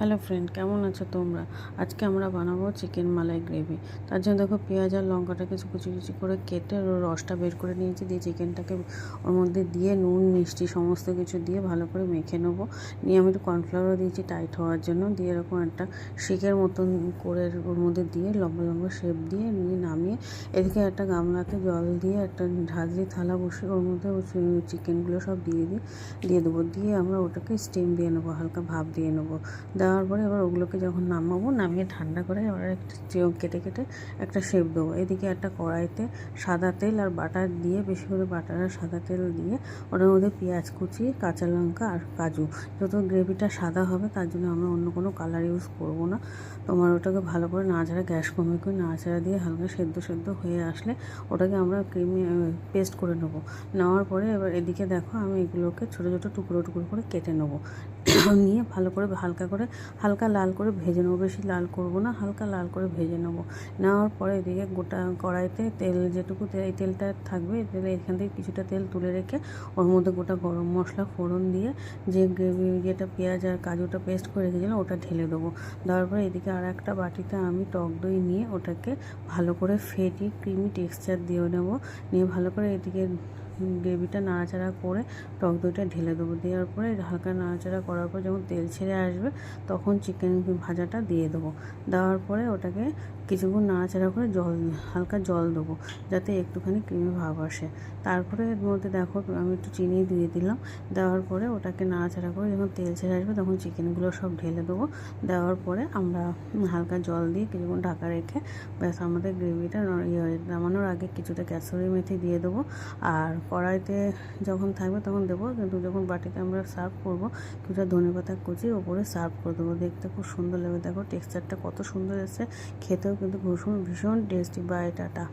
Hello friend কেমন আছো তোমরা? আজকে আমরা বানাবো চিকেন মালাই গ্রেভি তার জন্য দেখো পেঁয়াজ আর লঙ্কাটাকে কুচি কুচি করে কেটে রসটা বের করে নিয়েছি। দিয়ে চিকেনটাকে ওর মধ্যে দিয়ে নুন, মিষ্টি সমস্ত কিছু দিয়ে ভালো করে মেখে নেব। নিয়ে আমি একটু কর্নফ্লাওয়ারও দিয়েছি টাইট হওয়ার জন্য। দিয়ে এরকম একটা শিকের মতন করে ওর মধ্যে দিয়ে লম্বা লম্বা শেপ দিয়ে নিয়ে নামিয়ে এদিকে একটা গামলাতে জল দিয়ে একটা ঢাকনি থালা বসে ওর মধ্যে চিকেনগুলো সব দিয়ে দিই। দিয়ে দেবো। দিয়ে আমরা ওটাকে স্টিম দিয়ে নেব, হালকা ভাপ দিয়ে নেব। দেওয়ার পরে এবার ওগুলোকে যখন নামাবো, নামিয়ে ঠান্ডা করে এবার একটা কেটে কেটে একটা শেপ দেবো। এদিকে একটা কড়াইতে সাদা তেল আর বাটার দিয়ে, বেশি করে বাটার আর সাদা তেল দিয়ে ওটার মধ্যে পেঁয়াজ কুচি, কাঁচা লঙ্কা আর কাজু। যত গ্রেভিটা সাদা হবে, তার জন্য আমরা অন্য কোনো কালার ইউজ করব না। তোমার ওটাকে ভালো করে নাড়াচাড়া, গ্যাস কমে করে নাড়াচাড়া দিয়ে হালকা সেদ্ধ সেদ্ধ হয়ে আসলে ওটাকে আমরা ক্রিমি পেস্ট করে নেব। নেওয়ার পরে এবার এদিকে দেখো আমি এগুলোকে ছোটো ছোটো টুকরো টুকরো করে কেটে নেব। নিয়ে ভালো করে হালকা করে, হালকা লাল করে ভেজে নেব। বেশি লাল করব না, হালকা লাল করে ভেজে নেব। নেওয়ার পরে এদিকে গোটা কড়াইতে তেল যেটুকু এই তেলটা থাকবে তেলে এখান থেকে কিছুটা তেল তুলে রেখে ওর মধ্যে গোটা গরম মশলা, ফোড়ন দিয়ে যে গ্রেভি যেটা পেঁয়াজ আর কাজুটা পেস্ট করে রেখেছিলাম, ওটা ঢেলে দেবো। দেওয়ার পরে এদিকে আর একটা বাটিতে আমি টক দই নিয়ে ওটাকে ভালো করে ফেটিয়ে, ক্রিমি টেক্সচার দিয়ে নেব। নিয়ে ভালো করে এদিকে গ্রেভিটা নাড়াচাড়া করে টক দইটা ঢেলে দেবো। দেওয়ার পরে হালকা নাড়াচাড়া করার পর যখন তেল ছেড়ে আসবে, তখন চিকেন ভাজাটা দিয়ে দেবো। দেওয়ার পরে ওটাকে কিছুক্ষণ নাড়াচাড়া করে জল, হালকা জল দেবো, যাতে একটুখানি ক্রিমি ভাব আসে। তারপরে এর মধ্যে দেখো আমি একটু চিনি দিয়ে দিলাম। দেওয়ার পরে ওটাকে নাড়াচাড়া করে যখন তেল ছেড়ে আসবে, তখন চিকেনগুলো সব ঢেলে দেবো। দেওয়ার পরে আমরা হালকা জল দিয়ে কিছুক্ষণ ঢাকা রেখে ব্যাস আমাদের গ্রেভিটা ইয়ে নামানোর আগে কিছুটা ক্যাসরি মেথি দিয়ে দেবো। আর কড়াইতে যখন থাকবে তখন দেবো, কিন্তু যখন বাটিতে আমরা সার্ভ করব, কিছুটা ধনে পাতা কুচি ওপরে সার্ভ করে দেবো। দেখতে খুব সুন্দর লাগবে। দেখো টেক্সচারটা কত সুন্দর এসেছে। খেতেও কিন্তু ভীষণ ভীষণ টেস্টি বাই টাটা